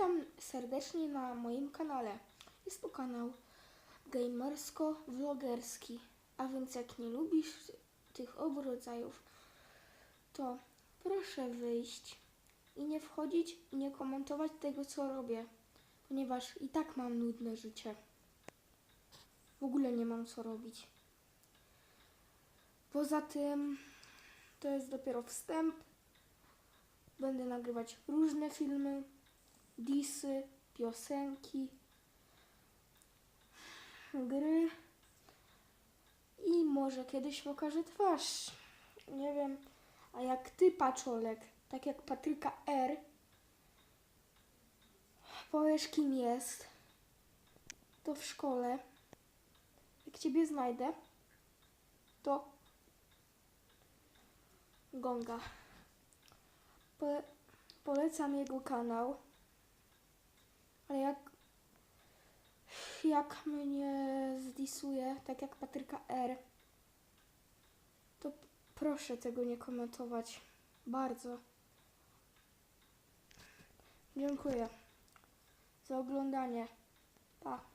Witam serdecznie na moim kanale. Jest to kanał gamersko-vlogerski, a więc jak nie lubisz tych obu rodzajów, to proszę wyjść i nie wchodzić i nie komentować tego, co robię, ponieważ i tak mam nudne życie. W ogóle nie mam co robić. Poza tym, to jest dopiero wstęp. Będę nagrywać różne filmy, disy, piosenki, gry i może kiedyś pokażę twarz. Nie wiem, a jak ty, Paczolek, tak jak Patryka R, powiesz kim jest, to w szkole, jak ciebie znajdę, to gonga. Po, polecam jego kanał. Ale jak jak mnie zdisuje, tak jak Patryka R, to proszę tego nie komentować. Bardzo. Dziękuję za oglądanie. Pa.